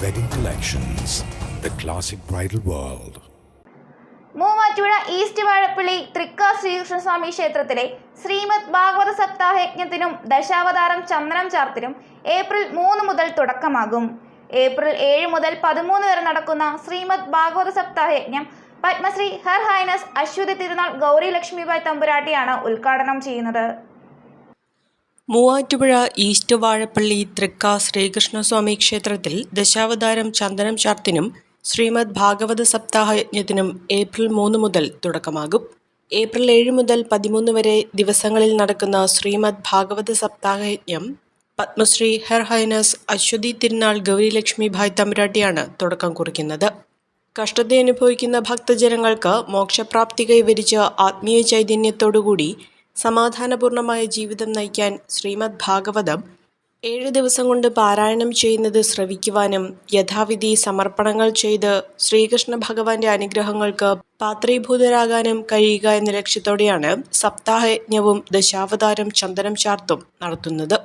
wedding collections, the classic bridal world. Muvattupuzha east Vazhappally Thrikka Sreekrishnaswamy ക്ഷേത്രത്തിലെ ശ്രീമദ് ഭാഗവത സപ്താഹ യജ്ഞത്തിനും ദശാവതാരം ചന്ദനം ചാർത്തിനും April മൂന്ന് മുതൽ തുടക്കമാകും ഏപ്രിൽ ഏഴ് മുതൽ പതിമൂന്ന് വരെ നടക്കുന്ന ശ്രീമദ് ഭാഗവത സപ്താഹ യജ്ഞം പത്മശ്രീ ഹർ ഹൈനസ് അശ്വതി തിരുനാൾ ഗൗരി ലക്ഷ്മിബായ് തമ്പുരാട്ടിയാണ് ഉദ്ഘാടനം ചെയ്യുന്നത് മൂവാറ്റുപുഴ ഈസ്റ്റ് വാഴപ്പള്ളി തൃക്ക ശ്രീകൃഷ്ണസ്വാമി ക്ഷേത്രത്തിൽ ദശാവതാരം ചന്ദനം ചാർത്തിനും ശ്രീമദ് ഭാഗവത സപ്താഹ യജ്ഞത്തിനും ഏപ്രിൽ മൂന്ന് മുതൽ തുടക്കമാകും. ഏപ്രിൽ ഏഴ് മുതൽ പതിമൂന്ന് വരെ ദിവസങ്ങളിൽ നടക്കുന്ന ശ്രീമദ് ഭാഗവത സപ്താഹ യജ്ഞം പത്മശ്രീ ഹെർ ഹൈനസ് അശ്വതി തിരുനാൾ ഗൗരിലക്ഷ്മി ഭായ് തമ്പുരാട്ടിയാണ് തുടക്കം കുറിക്കുന്നത്. കഷ്ടത അനുഭവിക്കുന്ന ഭക്തജനങ്ങൾക്ക് മോക്ഷപ്രാപ്തി കൈവരിച്ച ആത്മീയ ചൈതന്യത്തോടുകൂടി സമാധാനപൂർണമായ ജീവിതം നയിക്കാൻ ശ്രീമദ് ഭാഗവതം ഏഴ് ദിവസം കൊണ്ട് പാരായണം ചെയ്യുന്നത് ശ്രവിക്കുവാനും യഥാവിധി സമർപ്പണങ്ങൾ ചെയ്ത് ശ്രീകൃഷ്ണ ഭഗവാന്റെ അനുഗ്രഹങ്ങൾക്ക് പാത്രീഭൂതരാകാനും കഴിയുക എന്ന ലക്ഷ്യത്തോടെയാണ് സപ്താഹയജ്ഞവും ദശാവതാരം ചന്ദനം ചാർത്തും നടത്തുന്നത്.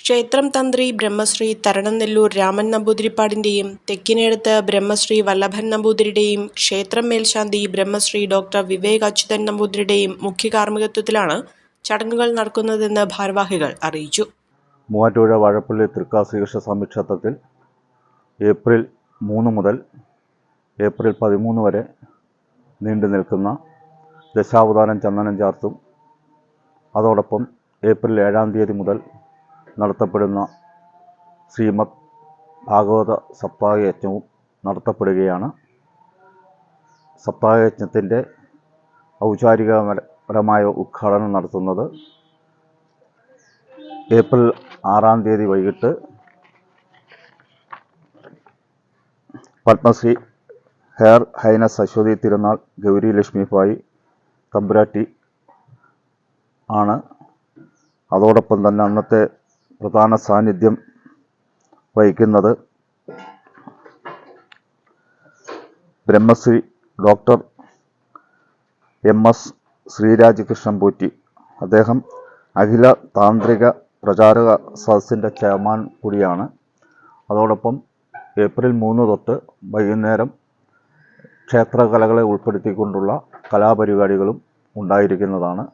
ക്ഷേത്രം തന്ത്രി ബ്രഹ്മശ്രീ തരണനെല്ലൂർ രാമൻ നമ്പൂതിരിപ്പാടിന്റെയും തെക്കിനേടത്ത് ബ്രഹ്മശ്രീ വല്ലഭൻ നമ്പൂതിരിയുടെയും ക്ഷേത്രം മേൽശാന്തി ബ്രഹ്മശ്രീ ഡോക്ടർ വിവേക് അച്യുതൻ നമ്പൂതിരിയുടെയും മുഖ്യ കാർമ്മികത്വത്തിലാണ് ചടങ്ങുകൾ നടക്കുന്നതെന്ന് ഭാരവാഹികൾ അറിയിച്ചു. മൂവാറ്റുപുഴ വാഴപ്പള്ളി തൃക്കാശ്രീകൃഷ്ണ സ്വാമി ക്ഷേത്രത്തിൽ ഏപ്രിൽ മൂന്ന് മുതൽ ഏപ്രിൽ പതിമൂന്ന് വരെ നീണ്ടു നിൽക്കുന്ന ദശാവതാരം ചന്ദനം ചാർത്തും അതോടൊപ്പം ഏപ്രിൽ ഏഴാം തീയതി മുതൽ നടത്തപ്പെടുന്ന ശ്രീമദ് ഭാഗവത സപ്താഹയജ്ഞവും നടത്തപ്പെടുകയാണ്. സപ്താഹയജ്ഞത്തിന്റെ ഔചാരികപരമായ ഉദ്ഘാടനം നടത്തുന്നത് ഏപ്രിൽ ആറാം തീയതി വൈകിട്ട് പത്മശ്രീ ഹെയർ ഹൈനസ് അശ്വതി തിരുനാൾ ഗൗരി ലക്ഷ്മിഭായി തമ്പുരാട്ടി ആണ്. അതോടൊപ്പം തന്നെ അന്നത്തെ പ്രധാന സാന്നിധ്യം വഹിക്കുന്നത് Brahmasree doctor M S Sreeraj Krishnan Potti അദ്ദേഹം അഖില താന്ത്രിക പ്രചാരക സദസ്സിന്റെ ചെയർമാൻ കൂടിയാണ്. അതോടൊപ്പം ഏപ്രിൽ മൂന്ന് തൊട്ട് വൈകുന്നേരം ക്ഷേത്രകലകളെ ഉൾപ്പെടുത്തിക്കൊണ്ടുള്ള കലാപരിപാടികളും ഉണ്ടായിരിക്കുന്നതാണ്.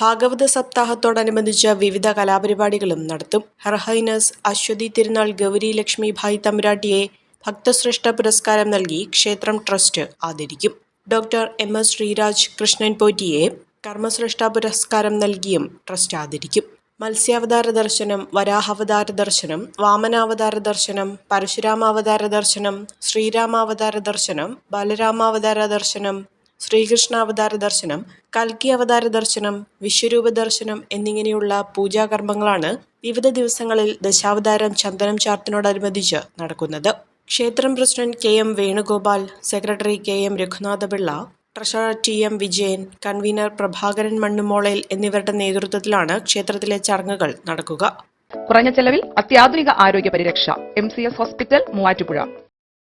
ഭാഗവത സപ്താഹത്തോടനുബന്ധിച്ച് വിവിധ കലാപരിപാടികളും നടത്തും. ഹർഹൈനസ് അശ്വതി തിരുനാൾ ഗൗരി ലക്ഷ്മി ഭായ് തമ്പുരാട്ടിയെ ഭക്തശ്രേഷ്ഠ പുരസ്കാരം നൽകി ക്ഷേത്രം ട്രസ്റ്റ് ആദരിക്കും. Doctor M S Sreeraj Krishnan പോറ്റിയെ കർമ്മശ്രേഷ്ഠ പുരസ്കാരം നൽകിയും ട്രസ്റ്റ് ആദരിക്കും. മത്സ്യാവതാര ദർശനം വരാഹാവതാര ദർശനം വാമനാവതാര ദർശനം പരശുരാമാവതാര ദർശനം ശ്രീരാമാവതാര ദർശനം ബലരാമാവതാര ദർശനം ശ്രീകൃഷ്ണാവതാര ദർശനം കൽക്കി അവതാര ദർശനം വിശ്വരൂപ ദർശനം എന്നിങ്ങനെയുള്ള പൂജാകർമ്മങ്ങളാണ് വിവിധ ദിവസങ്ങളിൽ ദശാവതാരം ചന്ദനം ചാർത്തിനോടനുബന്ധിച്ച് നടക്കുന്നത്. ക്ഷേത്രം president K M Venugopal secretary K M Raghunathapillai treasurer T M Vijayan convener Prabhakaran Mannumolayil എന്നിവരുടെ നേതൃത്വത്തിലാണ് ക്ഷേത്രത്തിലെ ചടങ്ങുകൾ നടക്കുക. കുറഞ്ഞ ചെലവിൽ അത്യാധുനിക ആരോഗ്യ പരിരക്ഷ M C S hospital Muvattupuzha.